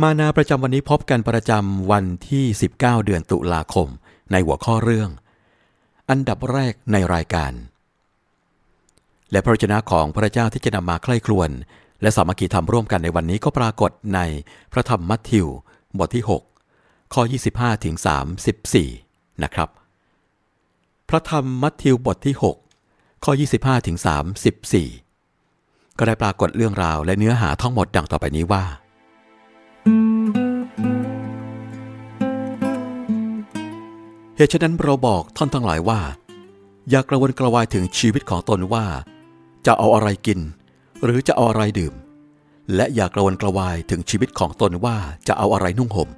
มานาประจำวันนี้พบกันประจำวันที่ 19 เดือนตุลาคม ในหัวข้อเรื่อง อันดับแรกในรายการ และพระวจนะของพระเจ้าที่จะนำมาใคร่ครวญและสามัคคีธรรมร่วมกันในวันนี้ก็ปรากฏในพระธรรมมัทธิว บทที่ 6 ข้อ 25 ถึง 34 นะครับ พระธรรมมัทธิวบทที่ 6 ข้อ 25 ถึง 34 ก็ได้ปรากฏเรื่องราวและเนื้อหาทั้งหมดดังต่อไปนี้ว่า ตุฉะนั้นเราบอกท่านทั้งหลายว่า อย่ากระวนกระวายถึงชีวิตของตนว่า จะเอาอะไรกิน หรือจะเอาอะไรดื่ม และอย่ากระวนกระวายถึงชีวิตของตนว่าจะเอาอะไรนุ่งห่ม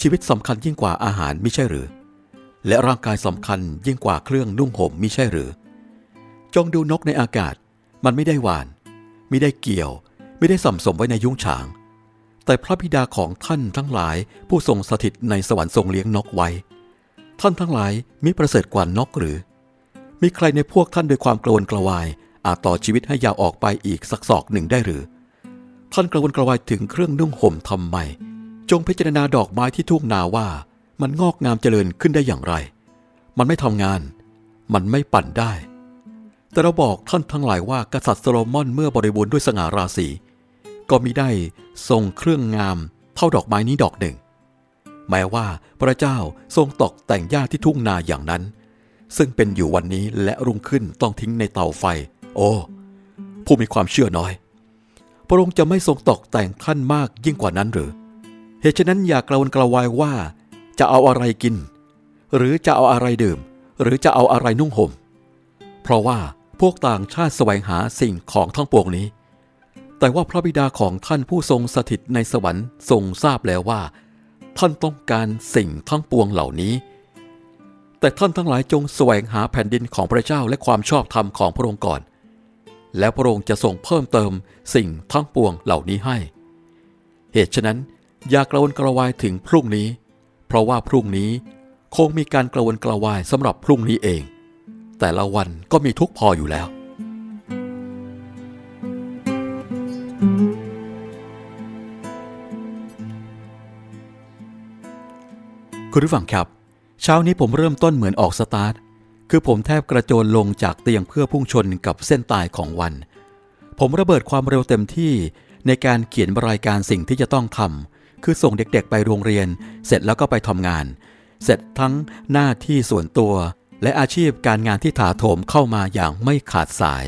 ชีวิตสำคัญยิ่งกว่าอาหารไม่ใช่หรือ และร่างกายสำคัญยิ่งกว่าเครื่องนุ่งห่มมิใช่หรือ จงดูนกในอากาศมันไม่ได้หวาน ไม่ได้เกี่ยว ไม่ได้สัมสมไว้ในยุ้งฉาง แต่พระบิดาของท่านทั้งหลายผู้ทรงสถิตในสวรรค์ทรงเลี้ยงนกไว้ ท่านทั้งหลายมิประเสริฐกว่านกหรือ มีใครในพวกท่านด้วยความกระวนกระวาย อาจต่อชีวิตให้ยาวออกไปอีกสักศอกหนึ่งได้หรือ ท่านกระวนกระวายถึงเครื่องนุ่งห่มทำไม จงพิจารณาดอกไม้ที่ทุ่งนาว่า มันงอกงามเจริญขึ้นได้อย่างไร มันไม่ทำงาน มันไม่ปั่นได้ แต่เราบอกท่านทั้งหลายว่ากษัตริย์โซโลมอนเมื่อบริบูรณ์ด้วยสง่าราศีก็มิได้ทรงเครื่องงามเท่าดอกไม้นี้ดอกหนึ่ง แม้ว่าพระเจ้าทรงตกแต่งหญ้าที่ทุ่งนาอย่างนั้น ซึ่งเป็นอยู่วันนี้และรุ่งขึ้นต้องทิ้งในเตาไฟ โอ้ผู้มีความเชื่อน้อย พระองค์จะไม่ทรงตกแต่งท่านมากยิ่งกว่านั้นหรือ เหตุฉะนั้นอย่ากระวนกระวายว่า จะเอาอะไรกิน หรือจะเอาอะไรดื่ม หรือจะเอาอะไรนุ่งห่ม เพราะว่าพวกต่างชาติแสวงหาสิ่งของทั้งปวงนี้ แต่ว่าพระบิดาของท่านผู้ทรงสถิตในสวรรค์ทรงทราบแล้วว่า ท่านต้องการสิ่งทั้งปวงเหล่านี้ แต่ท่านทั้งหลายจงแสวงหาแผ่นดินของพระเจ้าและความชอบธรรมของพระองค์ก่อน แล้วพระองค์จะทรงเพิ่มเติมสิ่งทั้งปวงเหล่านี้ให้ เหตุฉะนั้นอย่ากระวนกระวายถึงพรุ่งนี้ เพราะว่าพรุ่งนี้คงมีการกระวนกระวายสำหรับพรุ่งนี้เอง แต่ละวันก็มีทุกพออยู่แล้ว คุณผู้ฟังครับ เช้านี้ผมเริ่มต้นเหมือนออกสตาร์ท คือผมแทบกระโจนลงจากเตียงเพื่อพุ่งชนกับเส้นตายของวัน ผมระเบิดความเร็วเต็มที่ในการเขียนรายการสิ่งที่จะต้องทำคือส่งเด็กๆไปโรงเรียน เสร็จแล้วก็ไปทำงาน เสร็จทั้งหน้าที่ส่วนตัว และอาชีพการงานที่ถาโถมเข้ามาอย่างไม่ขาดสาย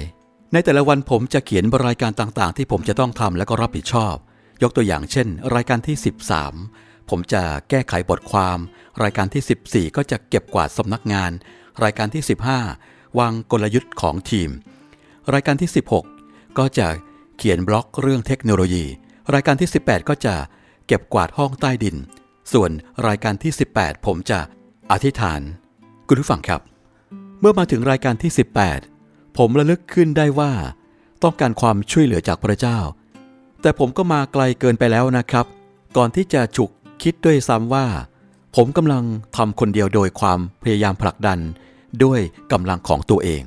ในแต่ละวันผมจะเขียนรายการต่างๆ ที่ผมจะต้องทำและก็รับผิดชอบ ยกตัวอย่างเช่น รายการที่ 13 ผมจะแก้ไขบทความ รายการที่ 14 ก็จะเก็บกวาดสำนักงาน รายการที่ 15 วางกลยุทธ์ของทีม รายการที่ 16 ก็จะเขียนบล็อกเรื่องเทคโนโลยี รายการที่ 18 ก็จะเก็บกวาดห้องใต้ดิน ส่วนรายการที่ 18 ผมจะอธิษฐาน คุณผู้ฟังครับ เมื่อมาถึงรายการที่ 18 ผมระลึกขึ้นได้ว่า ต้องการความช่วยเหลือจากพระเจ้า แต่ผมก็มาไกลเกินไปแล้วนะครับ ก่อนที่จะฉุก คิดด้วยซ้ำว่า ผมกำลังทำคนเดียวโดยความพยายามผลักดันด้วยกำลังของตัวเอง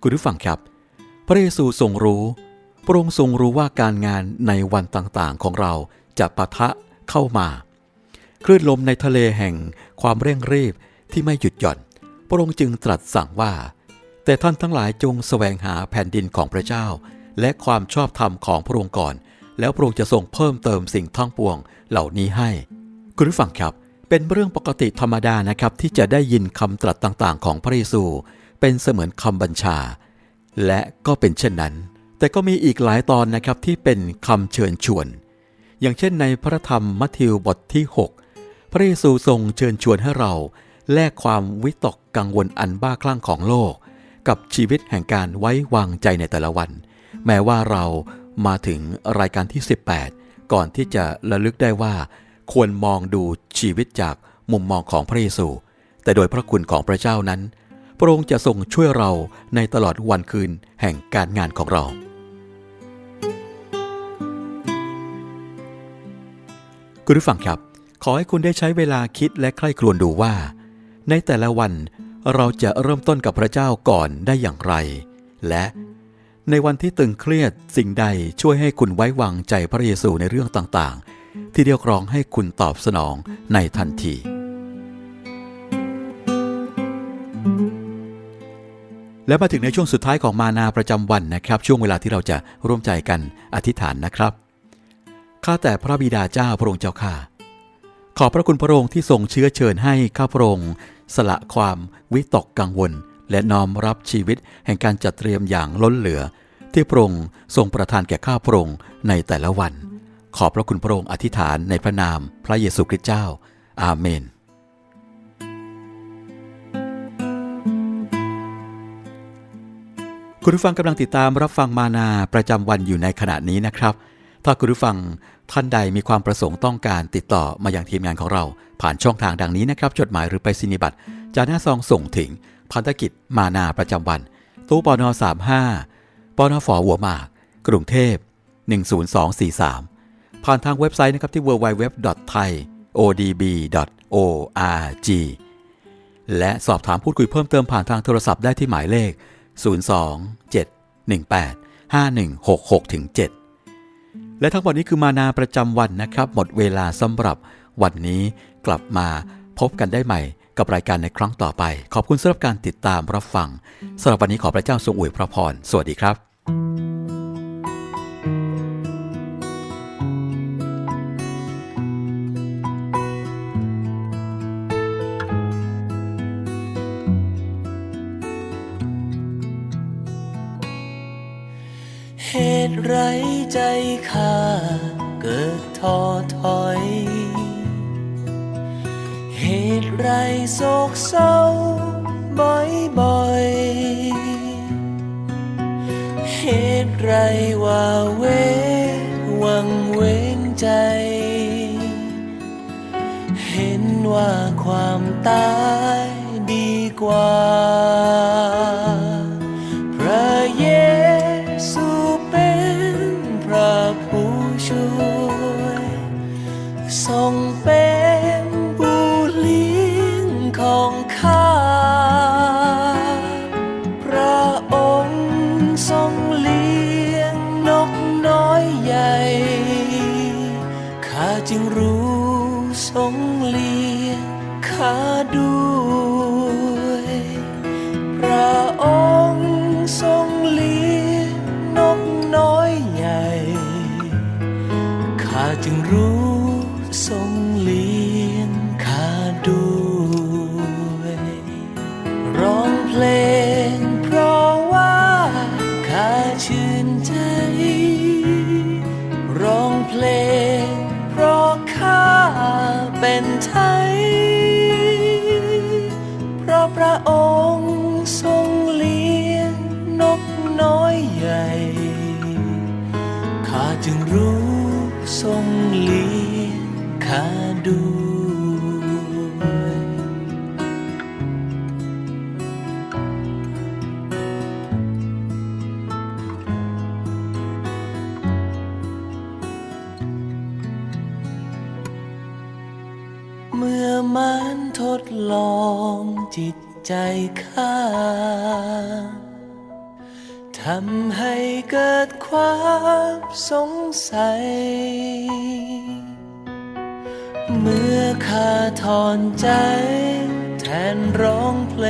คุณผู้ฟังครับ พระเยซูทรงรู้ พระองค์ทรงรู้ว่าการงานในวันต่างๆของเราจะปะทะเข้ามา คลื่นลมในทะเลแห่งความเร่งรีบที่ไม่หยุดหย่อน พระองค์จึงตรัสสั่งว่า แต่ท่านทั้งหลายจงแสวงหาแผ่นดินของพระเจ้า และความชอบธรรมของพระองค์ก่อน แล้วพระองค์จะทรงเพิ่มเติมสิ่งทั้งปวงเหล่านี้ให้ คุณผู้ฟังครับ เป็นเรื่องปกติธรรมดานะครับ ที่จะได้ยินคำตรัสต่างๆ ของพระเยซู เป็นเสมือนคำบัญชา และก็เป็นเช่นนั้น แต่ก็มีอีกหลายตอนนะครับที่เป็นคำเชิญชวน อย่างเช่นในพระธรรมมัทธิวบทที่ 6 พระเยซูทรงเชิญชวนให้เรา แลกความวิตกกังวลอันบ้าคลั่งของโลก กับชีวิตแห่งการไว้วางใจในแต่ละวัน แม้ว่าเรา มาถึงรายการที่ 18 ก่อนที่จะระลึกได้ว่า ควรมองดูชีวิตจากมุมมองของพระเยซู แต่โดยพระคุณของพระเจ้านั้น พระองค์จะทรงช่วยเราในตลอดวันคืนแห่งการงานของเรา คุณผู้ฟังครับ ขอให้คุณได้ใช้เวลาคิดและใคร่ครวญดูว่า ในแต่ละวันเราจะเริ่มต้นกับพระเจ้าก่อนได้อย่างไร และ ในวันที่ตึงเครียดสิ่งใดช่วยให้คุณไว้วางใจพระเยซูในเรื่องต่างๆ ที่เรียกร้องให้คุณตอบสนองในทันที และมาถึงในช่วงสุดท้ายของมานาประจำวันนะครับ ช่วงเวลาที่เราจะร่วมใจกันอธิษฐานนะครับข้าแต่พระบิดาเจ้าพระองค์เจ้าข้าขอพระคุณพระองค์ที่ทรงเชื้อเชิญให้ข้าพระองค์สละความวิตกกังวล และน้อมรับชีวิตแห่งการจัดเตรียมอย่างล้นเหลือ ที่พระองค์ทรงประทานแก่ข้าพระองค์ในแต่ละวัน ขอบพระคุณพระองค์อธิษฐานในพระนามพระเยซูคริสต์เจ้า อาเมน คุณผู้ฟังกำลังติดตามรับฟังมานาประจำวันอยู่ในขณะนี้นะครับ ถ้าคุณผู้ฟังท่านใดมีความประสงค์ต้องการติดต่อมาอย่างทีมงานของเรา ผ่านช่องทางดังนี้นะครับ จดหมายหรือไปสินิบัตรจาหน้าซองส่งถึง พันธกิจมานาประจำวัน ตู้ปอนอ35ปอนอฝอหัวหมาก กรุงเทพ 10243 ผ่านทางเว็บไซต์นะครับที่ www.thaiodb.org และสอบถามพูดคุยเพิ่มเติมผ่านทางโทรศัพท์ได้ที่หมายเลข 02 718 5166ถึง7และทั้งหมดนี้คือมานาประจำวันนะครับ หมดเวลาสำหรับวันนี้กลับมาพบกันได้ใหม่ กับรายการในครั้งต่อไป ขอบคุณสำหรับการติดตามรับฟังสำหรับวันนี้ขอพระเจ้าทรงอวยพระพร สวัสดีครับ เหตุไรใจข้าเกิดท้อถอย ไรโศกเศร้าบ่อยๆเหตุไรว่าเววังเวงใจ เห็นว่าความตาย ของข้า พระองค์ทรงเลี้ยงนกน้อยใหญ่ ข้าจึงรู้ทรงเลี้ยงข้าด้วย พระองค์ทรงเลี้ยงนกน้อยใหญ่ ข้าจึงรู้ เป็นไทย เพราะพระองค์ทรงเลี้ยงนกน้อยใหญ่ ข้าจึงรู้ทรง ดลองจิตใจข้าทำให้เกิดความสงสัย เมื่อข้าถอนใจ แทนร้องเพล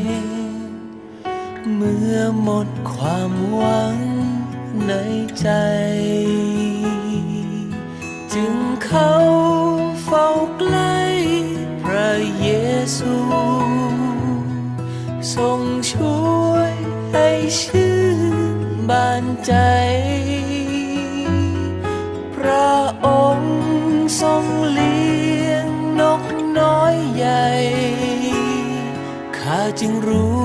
ง เมื่อหมดความหวังในใจ จึงเข้า ซูทรงช่วยให้ชื่นบานใจ พระองค์ทรงเลี้ยงนกน้อยใหญ่ ข้าจึงรู้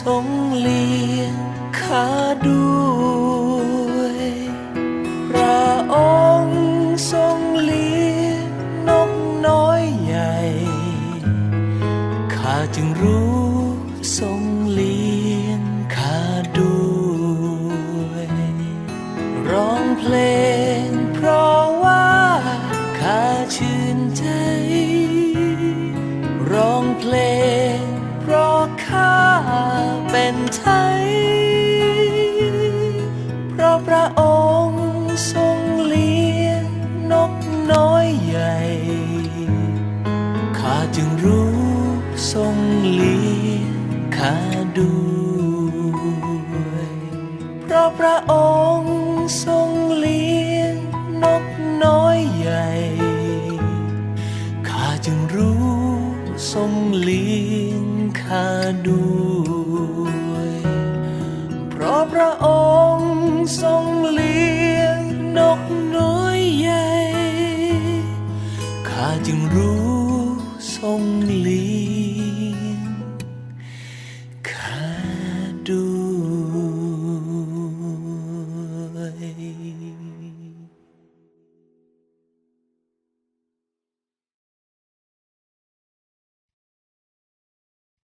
ทรงเลี้ยงข้าด้ ร้